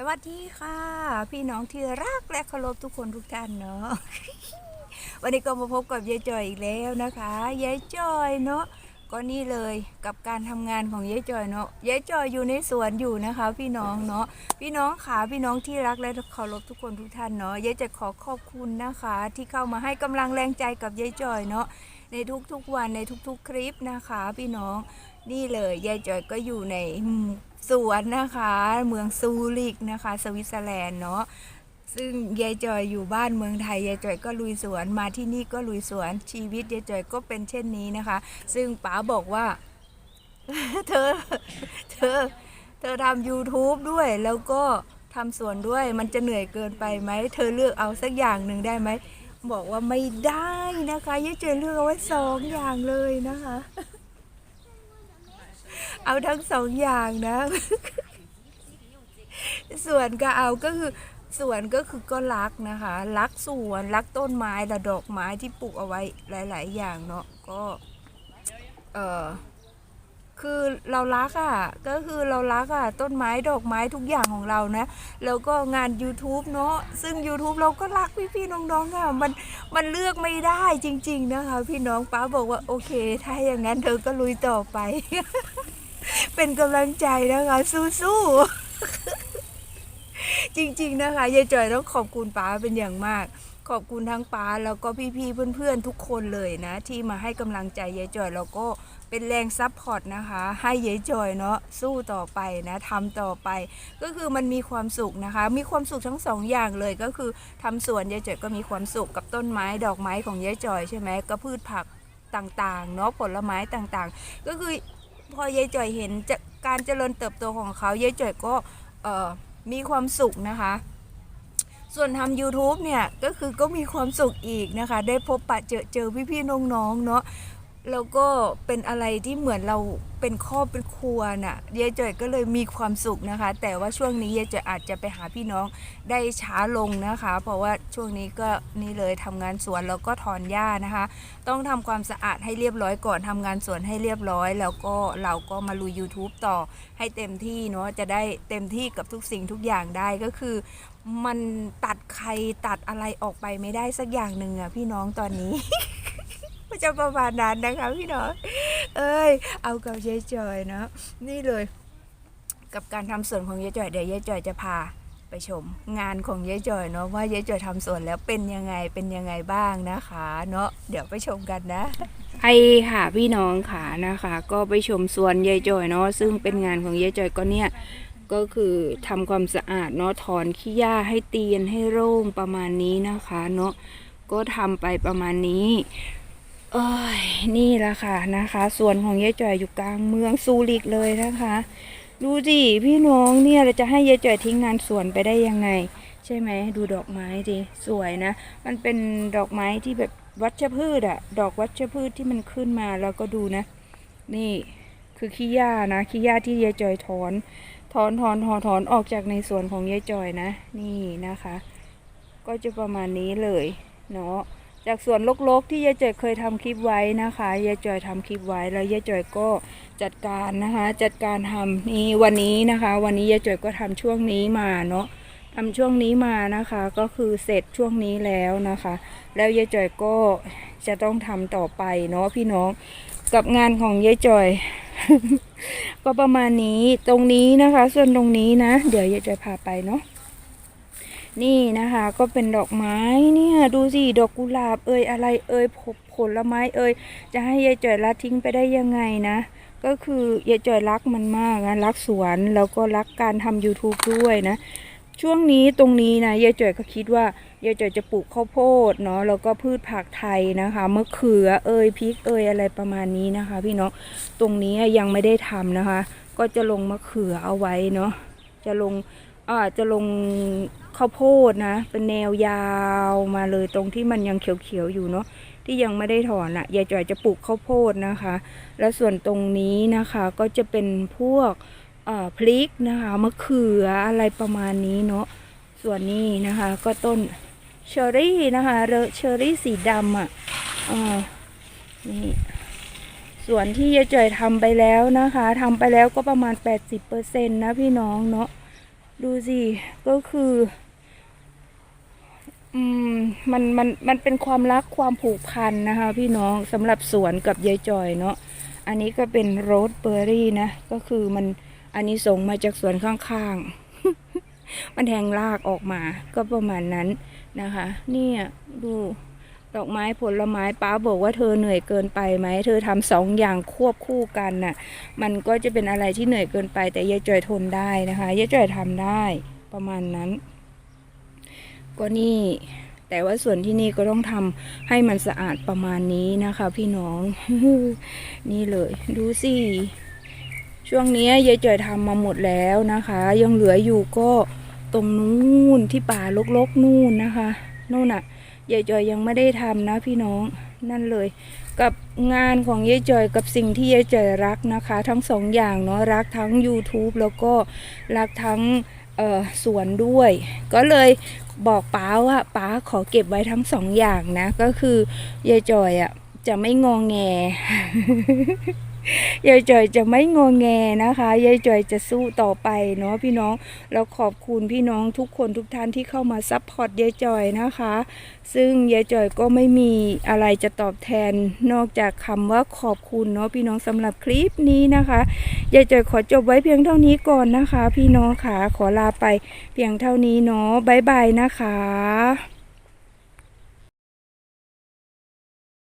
สวัสดีค่ะ พี่น้องที่รักและเคารพทุกคนทุกท่านเนาะวันนี้ก็มาพบกับยายจอยอีกแล้วนะคะยายจอยเนาะก็นี่เลยกับการทำงานของยายจอยเนาะยายจอยอยู่ในสวนอยู่นะคะ พี่น้องเนาะพี่น้องขาพี่น้องที่รักและเคารพทุกคนทุกท่านเนาะยายจะขอขอบคุณนะคะ ที่เข้ามาให้กำลังแรงใจกับยายจอยเนาะในทุกๆวันในทุกๆคลิปนะคะ พี่น้องนี่เลยยายจอยก็อยู่ใน สวนนะคะ เมืองซูริกนะคะ สวิตเซอร์แลนด์เนาะซึ่งยายจอยอยู่บ้านเมืองไทยยายจอยก็ลุยสวนมาที่นี่ก็ลุยสวนชีวิตยายจอยก็เป็นเช่นนี้นะคะ ซึ่งป๋าบอกว่า เธอ เธอ เธอทำ YouTube ด้วยแล้วก็ทำสวนด้วยมันจะเหนื่อยเกินไปไหม เธอเลือกเอาสักอย่างหนึ่งได้ไหม บอกว่าไม่ได้นะคะยายจอยเลือกเอาไว้สองอย่างเลยนะคะ เอาทั้งสองอย่างนะ ส่วนก็เอาก็คือสวนก็คือก็รักนะคะ รักสวนรักต้นไม้และดอกไม้ที่ปลูกเอาไว้หลาย ๆ อย่างเนาะก็เออคือเรารักอะ่ะก็คือเรารักอะ่ะต้นไม้ดอกไม้ทุกอย่างของเรานะ แล้วก็งาน YouTube เนาะซึ่ง YouTube เราก็รักพี่ๆน้องๆค่ะมันมันเลือกไม่ได้จริง ๆ นะคะ พี่น้องป้าบอกว่าโอเค ถ้าอย่างนั้นเธอก็ลุยต่อไป เป็นกำลังใจนะคะ สู้ๆ จริงๆนะคะยายจอยต้องขอบคุณป้าเป็นอย่างมาก ขอบคุณทั้งป้าแล้วก็พี่ๆเพื่อนๆทุกคนเลยนะ ที่มาให้กำลังใจยายจอยแล้วก็เป็นแรงซัพพอร์ตนะคะ ให้ยายจอยเนาะสู้ต่อไปนะทำต่อไป ก็คือมันมีความสุขนะคะ มีความสุขทั้งสองอย่างเลยก็คือทำสวนยายจอยก็มีความสุขกับต้นไม้ดอกไม้ของยายจอยใช่ไหมก็พืชผักต่างๆเนาะผลไม้ต่างๆ ก็คือ พอยายจ่อยเห็นการเจริญเติบโตของเขายายจ่อยก็มีความสุขนะคะ ส่วนทำ YouTube เนี่ย ก็คือก็มีความสุขอีกนะคะ ได้พบปะเจอเจอพี่ๆน้องๆเนาะ แล้วก็เป็นอะไรที่เหมือนเราเป็นครอบเป็นครัวน่ะยายจ่อยก็เลยมีความสุขนะคะ แต่ว่าช่วงนี้ยายจ่อยอาจจะไปหาพี่น้องได้ช้าลงนะคะ เพราะว่าช่วงนี้ก็นี่เลยทำงานสวนแล้วก็ถอนหญ้านะคะ ต้องทำความสะอาดให้เรียบร้อยก่อนทำงานสวนให้เรียบร้อย แล้วก็เราก็มาลุย YouTube ต่อให้เต็มที่เนาะจะได้เต็มที่กับทุกสิ่งทุกอย่างได้ก็คือ มันตัดใครตัดอะไรออกไปไม่ได้สักอย่างหนึ่งอะพี่น้องตอนนี้ จะประมาณนั้นนะคะพี่น้องเอ้ย เอากับยายจอยเนาะนี่เลย กับการทำสวนของยายจอยเดี๋ยวยายจอยจะพาไปชมงานของยายจอยเนาะว่ายายจอยทำสวนแล้วเป็นยังไงเป็นยังไงบ้างนะคะ เนาะเดี๋ยวไปชมกันนะไอค่ะพี่น้องค่ะนะคะ ก็ไปชมสวนยายจอยเนาะซึ่งเป็นงานของยายจอยก็เนี่ยก็คือทำความสะอาดเนาะถอนขี้หญ้าให้เตียนให้โล่งประมาณนี้นะคะ เนาะก็ทำไปประมาณนี้ เอ้ยนี่แหละค่ะนะคะสวนของยายจ่อยอยู่กลางเมืองซูริกเลยนะคะ ดูสิพี่น้องเนี่ยเราจะให้ยายจ่อยทิ้งงานสวนไปได้ยังไง ใช่ไหมดูดอกไม้ดิสวยนะ มันเป็นดอกไม้ที่แบบวัชพืชอะดอกวัชพืชที่มันขึ้นมาแล้วก็ดูนะ นี่คือขี้หญ้านะขี้หญ้าที่ยายจ่อยถอนถอนถอนถอนถอนออกจากในสวนของยายจอยนะ นี่นะคะ ก็จะประมาณนี้เลยเนาะ จากสวนลกๆ ที่ยายจอยเคยทำคลิปไว้นะคะยายจอยทำคลิปไว้แล้วยายจอยก็จัดการนะคะ จัดการทำนี่วันนี้นะคะ วันนี้ยายจอยก็ทำช่วงนี้มาเนาะทำช่วงนี้มานะคะ ก็คือเสร็จช่วงนี้แล้วนะคะ แล้วยายจอยก็จะต้องทำต่อไปเนาะพี่น้องกับงานของยายจอย ก็ประมาณนี้ตรงนี้นะคะ ส่วนตรงนี้นะ เดี๋ยวยายจะพาไปเนาะ นี่นะคะก็เป็นดอกไม้เนี่ยดูสิดอกกุหลาบเอ่ยอะไรเอ่ยผลผลไม้เอ่ยจะให้ยายจ่อยละทิ้งไปได้ยังไงนะ ก็คือยายจ่อยรักมันมากนะรักสวนแล้วก็รักการทำ YouTube ด้วยนะ ช่วงนี้ตรงนี้นะยายจ่อยก็คิดว่ายายจ่อยจะปลูกข้าวโพดเนาะแล้วก็พืชผักไทยนะคะมะเขือเอ่ยพริกเอ่ยอะไรประมาณนี้นะคะ พี่น้องตรงนี้ยังไม่ได้ทำนะคะ ก็จะลงมะเขือเอาไว้เนาะจะลงอ่าจะลง ข้าวโพดนะ เป็นแนวยาวมาเลยตรงที่มันยังเขียวๆอยู่เนาะที่ยังไม่ได้ถอนอะ่ะยายจ่อยจะปลูกข้าวโพดนะคะ แล้วส่วนตรงนี้นะคะก็จะเป็นพวกเอ่อพริกนะคะมะเขืออะไรประมาณนี้เนาะส่วนนี้นะคะก็ต้นเชอรี่นะคะเรเชอรี่สีดำอะอ่านี่ส่วนที่ยายจ่อยทำไปแล้วนะคะทำไปแล้วก็ประมาณ 80%นะพี่น้องเนาะดูสิ ก็คือ อืมมันมันมันเป็นความรักความผูกพันนะคะ พี่น้องสำหรับสวนกับยายจอยเนาะอันนี้ก็เป็นโรสเบอร์รี่นะ ก็คือมันอันนี้ส่งมาจากสวนข้างๆ มันแทงรากออกมาก็ประมาณนั้นนะคะ เนี่ยดูดอกไม้ผลไม้ป้าบอกว่าเธอเหนื่อยเกินไปไหมเธอทำสองอย่างควบคู่กันน่ะ มันก็จะเป็นอะไรที่เหนื่อยเกินไปแต่ยายจอยทนได้นะคะยายจอยทำได้ประมาณนั้น ก็นี่ แต่ว่าส่วนที่นี่ก็ต้องทำให้มันสะอาดประมาณนี้นะคะ พี่น้อง นี่เลย ดูสิช่วงนี้ยายจอยทำมาหมดแล้วนะคะ ยังเหลืออยู่ก็ตรงนู้นที่ป่ารกๆนู่นนะคะนู่นน่ะยายจอยยังไม่ได้ทำนะพี่น้องนั่นเลย กับงานของยายจอยกับสิ่งที่ยายจอยรักนะคะ ทั้งสองอย่างเนาะรักทั้ง YouTube แล้วก็รักทั้ง เออสวนด้วย ก็เลยบอกป้าว่าป้าขอเก็บไว้ทั้งสองอย่างนะ ก็คือยายจอยอะจะไม่งองแง ยายจอยจะไม่งอแงนะคะยายจอยจะสู้ต่อไปเนาะพี่น้องแล้วขอบคุณพี่น้องทุกคนทุกท่านที่เข้ามาซัพพอร์ตยายจอยนะคะ ซึ่งยายจอยก็ไม่มีอะไรจะตอบแทนนอกจากคำว่าขอบคุณเนาะพี่น้องสำหรับคลิปนี้นะคะยายจอยขอจบไว้เพียงเท่านี้ก่อนนะคะ พี่น้องค่ะขอลาไปเพียงเท่านี้เนาะบายบายนะคะ